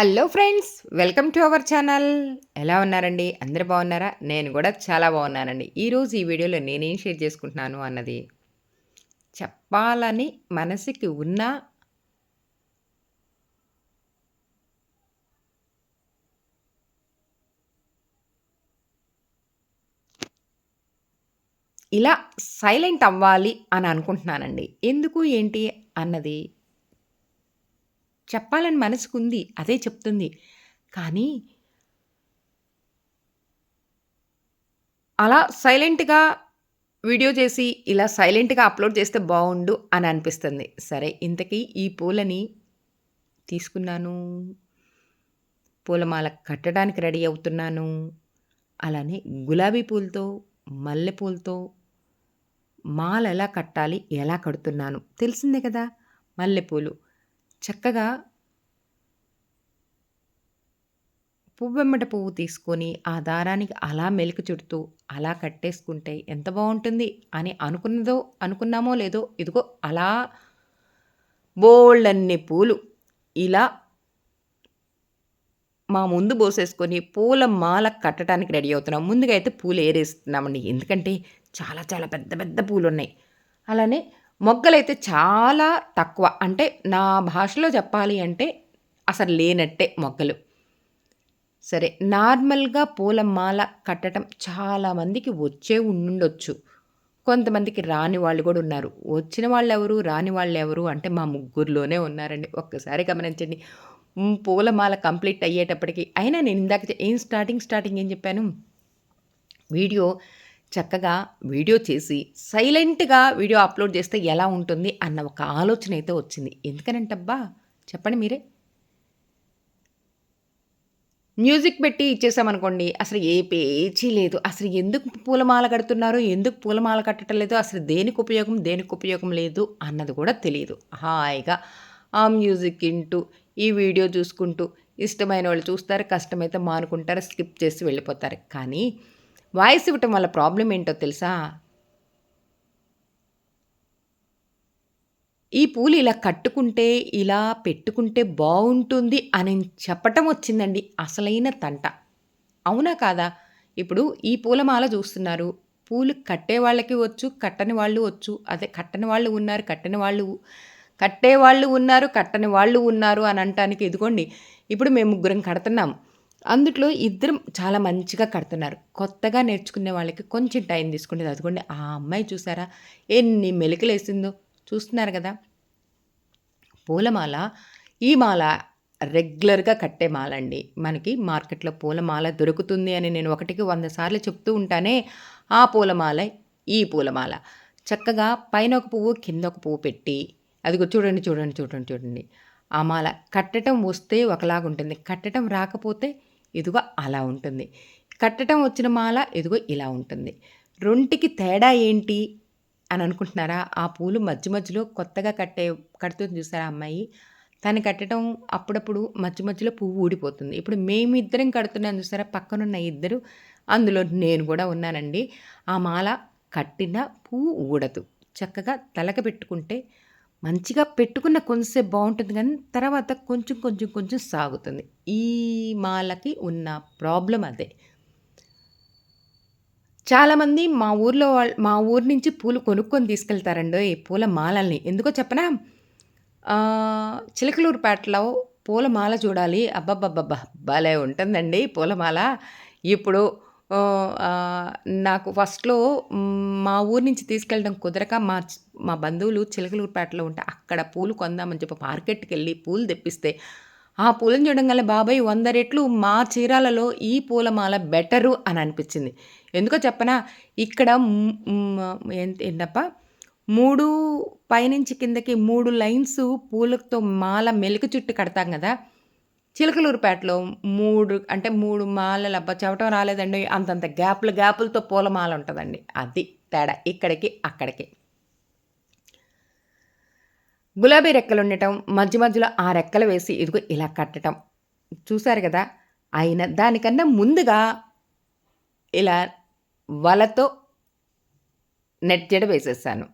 Hello friends welcome to our channel. ఎలా ఉన్నారండి? అందరు బాగున్నారా? నేను కూడా చాలా బాగున్నానండి. ఈరోజు ఈ వీడియోలో నేనేం షేర్ చేసుకుంటున్నాను అన్నది చెప్పాలని మనసుకి ఉన్న ఇలా సైలెంట్ అవ్వాలి అని అనుకుంటున్నానండి. ఎందుకు ఏంటి అన్నది చెప్పాలని మనసుకుంది అదే చెప్తుంది. కానీ అలా సైలెంట్గా వీడియో చేసి ఇలా సైలెంట్గా అప్లోడ్ చేస్తే బాగుండు అని అనిపిస్తుంది. సరే ఇంతకీ ఈ పూలని తీసుకున్నాను పూలమాల కట్టడానికి రెడీ అవుతున్నాను. అలానే గులాబీ పూలతో మల్లెపూలతో మాల ఎలా కట్టాలి ఎలా కడుతున్నాను తెలిసిందే కదా? మల్లెపూలు. చక్కగా పువ్వెమ్మట పువ్వు తీసుకొని ఆ దారానికి అలా మెలికి చుడుతూ అలా కట్టేసుకుంటే ఎంత బాగుంటుంది అని అనుకున్నదో అనుకున్నామో లేదో ఇదిగో అలా బోళ్ళన్ని పూలు ఇలా మా ముందు పోసేసుకొని పూల మాల కట్టడానికి రెడీ అవుతున్నాం. ముందుగా అయితే పూలు ఏరేస్తున్నామండి. ఎందుకంటే చాలా చాలా పెద్ద పెద్ద పూలు ఉన్నాయి అలానే మొగ్గలైతే చాలా తక్కువ. అంటే నా భాషలో చెప్పాలి అంటే అసలు లేనట్టే మొగ్గలు. సరే నార్మల్గా పూలమాల కట్టడం చాలామందికి వచ్చే ఉండుండొచ్చు. కొంతమందికి రాని వాళ్ళు కూడా ఉన్నారు. వచ్చిన వాళ్ళు ఎవరు రాని వాళ్ళు ఎవరు అంటే మా ముగ్గురులోనే ఉన్నారండి. ఒక్కసారి గమనించండి. పూలమాల కంప్లీట్ అయ్యేటప్పటికి అయినా నేను ఇందాక ఏం స్టార్టింగ్ స్టార్టింగ్ ఏం చెప్పాను? వీడియో చక్కగా వీడియో చేసి సైలెంట్గా వీడియో అప్లోడ్ చేస్తే ఎలా ఉంటుంది అన్న ఒక ఆలోచన అయితే వచ్చింది. ఎందుకనంటబ్బా? చెప్పండి మీరే. మ్యూజిక్ పెట్టి ఇచ్చేసామనుకోండి అసలు ఏ పేచీ లేదు. అసలు ఎందుకు పూలమాల కడుతున్నారో? ఎందుకు పూలమాల కట్టడం లేదు? అసలు దేనికి ఉపయోగం? దేనికి ఉపయోగం లేదు? అన్నది కూడా తెలియదు. హాయిగా ఆ మ్యూజిక్ వింటూ ఈ వీడియో చూసుకుంటూ ఇష్టమైన వాళ్ళు చూస్తారు కష్టమైతే మానుకుంటారు స్కిప్ చేసి వెళ్ళిపోతారు. కానీ వాయిస్ ఇవ్వటం వల్ల ప్రాబ్లం ఏంటో తెలుసా? ఈ పూలు ఇలా కట్టుకుంటే ఇలా పెట్టుకుంటే బాగుంటుంది అని చెప్పటం వచ్చిందండి అసలైన తంట. అవునా కాదా? ఇప్పుడు ఈ పూలమాల చూస్తున్నారు. పూలు కట్టే వాళ్ళకి వచ్చు కట్టని వాళ్ళు వచ్చు అదే కట్టని వాళ్ళు ఉన్నారు కట్టని వాళ్ళు కట్టే వాళ్ళు ఉన్నారు కట్టని వాళ్ళు ఉన్నారు అని అంటానికి ఇదిగోండి. ఇప్పుడు మేము ముగ్గురం కడుతున్నాం. అందుట్లో ఇద్దరం చాలా మంచిగా కడుతున్నారు. కొత్తగా నేర్చుకునే వాళ్ళకి కొంచెం టైం తీసుకునేది అదిగోండి ఆ అమ్మాయి చూసారా? ఎన్ని మెలికలు వేసిందో చూస్తున్నారు కదా? పూలమాల ఈ మాల రెగ్యులర్గా కట్టే మాల అండి. మనకి మార్కెట్లో పూలమాల దొరుకుతుంది అని నేను ఒకటికి వంద సార్లు చెప్తూ ఉంటానే ఆ పూలమాల ఈ పూలమాల. చక్కగా పైన ఒక పువ్వు కింద ఒక పువ్వు పెట్టి అదిగో చూడండి చూడండి చూడండి చూడండి. ఆ మాల కట్టడం వస్తే ఒకలాగుంటుంది. కట్టడం రాకపోతే ఎదుగో అలా ఉంటుంది. కట్టడం వచ్చిన మాల ఎదుగో ఇలా ఉంటుంది. రెంటికి తేడా ఏంటి అని అనుకుంటున్నారా? ఆ పూలు మధ్య మధ్యలో కొత్తగా కట్టే కడుతుంది చూసారా అమ్మాయి? తను కట్టడం అప్పుడప్పుడు మధ్య మధ్యలో పువ్వు ఊడిపోతుంది. ఇప్పుడు మేమిద్దరం కడుతున్నాం చూసారా? పక్కనున్న ఇద్దరు అందులో నేను కూడా ఉన్నానండి. ఆ మాల కట్టిన పువ్వు ఊడదు. చక్కగా తలక పెట్టుకుంటే మంచిగా పెట్టుకున్న కొంచెంసేపు బాగుంటుంది కానీ తర్వాత కొంచెం కొంచెం కొంచెం సాగుతుంది. ఈ మాలకి ఉన్న ప్రాబ్లం అదే. చాలామంది మా ఊర్లో వాళ్ళు మా ఊరు నుంచి పూలు కొనుక్కొని తీసుకెళ్తారండి ఈ పూల మాలల్ని. ఎందుకో చెప్పనా? చిలకలూరుపేటలో పూలమాల చూడాలి. అబ్బబ్బబ్బబ్బా భలే ఉంటుందండి పూలమాల ఇప్పుడు నాకు ఫస్ట్‌లో మా ఊరు నుంచి తీసుకెళ్ళడం కుదరక మా మా బంధువులు చిలకలూరుపేటలో ఉంటే అక్కడ పూలు కొందామని చెప్పి మార్కెట్కి వెళ్ళి పూలు తెప్పిస్తే, ఆ పూలను చూడంగానే బాబాయ్ వంద రెట్లు మా చీరాలలో ఈ పూలమాల బెటరు అని అనిపించింది ఎందుకో చెప్పనా? ఇక్కడ ఏంటప్ప మూడు పైనుంచి కిందకి మూడు లైన్స్ పూలతో మాల మెలుక చుట్టు కడతాం కదా చిలకలూరుపేటలో మూడు అంటే మూడు మాలలు అబ్బా చెవటం రాలేదండి. అంతంత గ్యాప్లు గ్యాపులతో పూలమాల ఉంటుందండి. అది తేడా. ఇక్కడికి అక్కడికి. గులాబీ రెక్కలు ఉండటం మధ్య మధ్యలో ఆ రెక్కలు వేసి ఇదిగో ఇలా కట్టడం చూశారు కదా? అయిన దానికన్నా ముందుగా ఇలా వలతో నెట్ జడ వేసేసాను.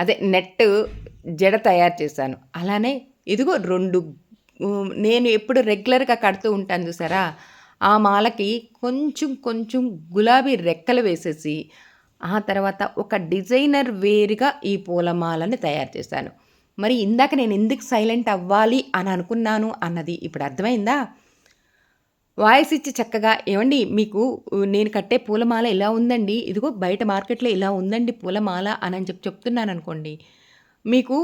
అదే నెట్ జడ తయారు చేశాను. అలానే ఇదిగో రెండు నేను ఎప్పుడు రెగ్యులర్‌గా కడుతూ ఉంటాను చూసారా? ఆ మాలకి కొంచెం కొంచెం గులాబీ రెక్కలు వేసేసి, ఆ తర్వాత ఒక డిజైనర్ వేరుగా ఈ పూలమాలని తయారు చేశాను. మరి ఇందాక నేను ఎందుకు సైలెంట్ అవ్వాలి అని అనుకున్నాను అన్నది ఇప్పుడు అర్థమైందా? వాయిస్ ఇచ్చి చక్కగా ఏమండి మీకు నేను కట్టే పూలమాల ఇలా ఉందండి. ఇదిగో బయట మార్కెట్‌లో ఇలా ఉందండి పూలమాల అని చెప్పి చెప్తున్నాను అనుకోండి మీకు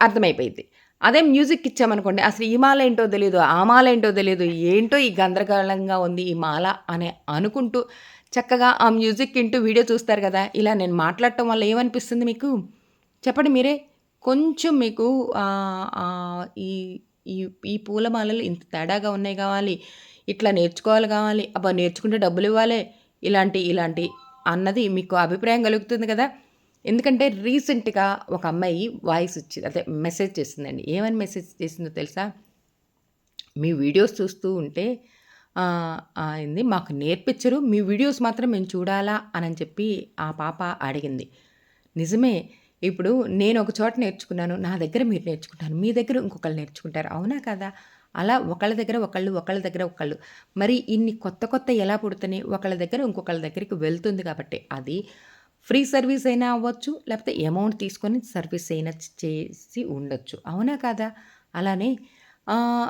అర్థమైపోయింది అదే మ్యూజిక్ ఇచ్చామనుకోండి అసలు ఈ మాల ఏంటో తెలియదు ఆ మాల ఏంటో తెలియదు ఏంటో ఈ గందరగోళంగా ఉంది ఈ మాల అని అనుకుంటూ చక్కగా ఆ మ్యూజిక్ వింటూ వీడియో చూస్తారు కదా ఇలా నేను మాట్లాడటం వల్ల ఏమనిపిస్తుంది మీకు? చెప్పండి మీరే. కొంచెం మీకు ఈ ఈ ఈ పూలమాలలు ఇంత తేడాగా ఉన్నాయి కావాలి ఇట్లా నేర్చుకోవాలి కావాలి అబ్బా! నేర్చుకుంటే డబ్బులు ఇవ్వాలి ఇలాంటి ఇలాంటి అన్నది మీకు అభిప్రాయం కలుగుతుంది కదా ఎందుకంటే రీసెంట్‌గా ఒక అమ్మాయి వాయిస్ ఇచ్చింది. అదే మెసేజ్ చేసిందండి. ఏమని మెసేజ్ చేసిందో తెలుసా? మీ వీడియోస్ చూస్తూ ఉంటే అయింది మాకు నేర్పించరు. మీ వీడియోస్ మాత్రం మేము చూడాలా అని చెప్పి ఆ పాప అడిగింది. నిజమే. ఇప్పుడు నేను ఒక చోట నేర్చుకున్నాను. నా దగ్గర మీరు నేర్చుకుంటారు. మీ దగ్గర ఇంకొకళ్ళు నేర్చుకుంటారు. అవునా కదా అలా ఒకళ్ళ దగ్గర ఒకళ్ళు, ఒకళ్ళ దగ్గర ఒకళ్ళు. మరి ఇన్ని కొత్త కొత్త ఎలా పుడుతున్నాయి? ఒకళ్ళ దగ్గర ఇంకొకళ్ళ దగ్గరికి వెళ్తుంది కాబట్టి అది ఫ్రీ సర్వీస్ అయినా అవ్వచ్చు. లేకపోతే అమౌంట్ తీసుకొని సర్వీస్ అయినా చేసి ఉండొచ్చు. అవునా కాదా? అలానే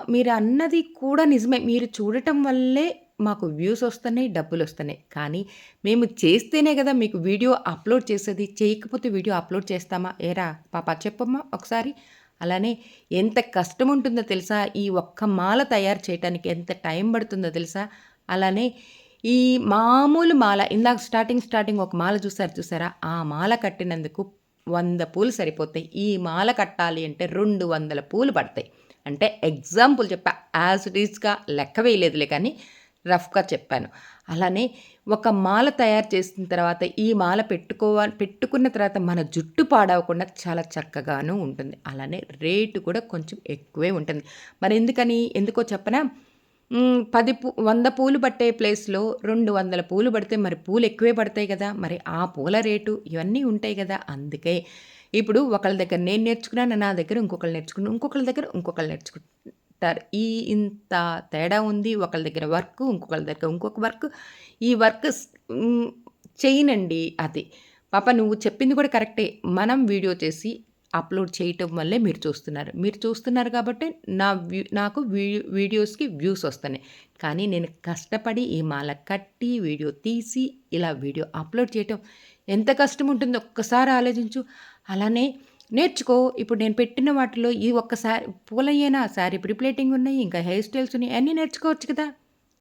మీరు అన్నది కూడా నిజమే. మీరు చూడటం వల్లే మాకు వ్యూస్ వస్తున్నాయి, డబ్బులు వస్తున్నాయి కానీ మేము చేస్తేనే కదా మీకు వీడియో అప్‌లోడ్ చేసేది. చేయకపోతే వీడియో అప్‌లోడ్ చేస్తామా? ఏరా పాప చెప్పమ్మా ఒకసారి. అలానే ఎంత కష్టం ఉంటుందో తెలుసా? ఈ ఒక్క మాల తయారు చేయటానికి ఎంత టైం పడుతుందో తెలుసా? అలానే ఈ మామూలు మాల ఇందాక స్టార్టింగ్, స్టార్టింగ్ ఒక మాల చూసారు చూసారా? ఆ మాల కట్టినందుకు వంద పూలు సరిపోతాయి. ఈ మాల కట్టాలి అంటే 200 పూలు పడతాయి. అంటే ఎగ్జాంపుల్ చెప్పా. యాజ్ ఇట్ ఈస్‌గా లెక్క వేయలేదులే కానీ రఫ్‌గా చెప్పాను. అలానే ఒక మాల తయారు చేసిన తర్వాత ఈ మాల పెట్టుకోవ పెట్టుకున్న తర్వాత మన జుట్టు పాడవకుండా చాలా చక్కగాను ఉంటుంది. అలానే రేటు కూడా కొంచెం ఎక్కువే ఉంటుంది. మరి ఎందుకని? ఎందుకో చెప్పనా? పది పూ వంద పూలు పట్టే ప్లేస్‌లో 200 పూలు పడితే మరి పూలు ఎక్కువే పడతాయి కదా మరి ఆ పూల రేటు ఇవన్నీ ఉంటాయి కదా అందుకే ఇప్పుడు ఒకళ్ళ దగ్గర నేను నేర్చుకున్నాను. నా దగ్గర ఇంకొకళ్ళు నేర్చుకున్నాను ఇంకొకళ్ళ దగ్గర ఇంకొకళ్ళు నేర్చుకుంటారు. ఈ ఇంత తేడా ఉంది. ఒకళ్ళ దగ్గర వర్క్ ఇంకొకళ్ళ దగ్గర ఇంకొక వర్క్. ఈ వర్క్ చేయనండి అది. పాప నువ్వు చెప్పింది కూడా కరెక్టే. మనం వీడియో చేసి అప్‌లోడ్ చేయటం వల్లే మీరు చూస్తున్నారు. మీరు చూస్తున్నారు కాబట్టి నా వ్యూ నాకు వీ వీడియోస్‌కి వ్యూస్ వస్తున్నాయి. కానీ నేను కష్టపడి ఈ మాల కట్టి, వీడియో తీసి, ఇలా వీడియో అప్‌లోడ్ చేయటం ఎంత కష్టం ఉంటుందో ఒక్కసారి ఆలోచించు. అలానే నేర్చుకో. ఇప్పుడు నేను పెట్టిన వాటిలో ఈ ఒక్కసారి పూలయ్యేనా శారీ ప్రిప్లేటింగ్ ఉన్నాయి. ఇంకా హెయిర్ స్టైల్స్ ఉన్నాయి. అన్నీ నేర్చుకోవచ్చు కదా!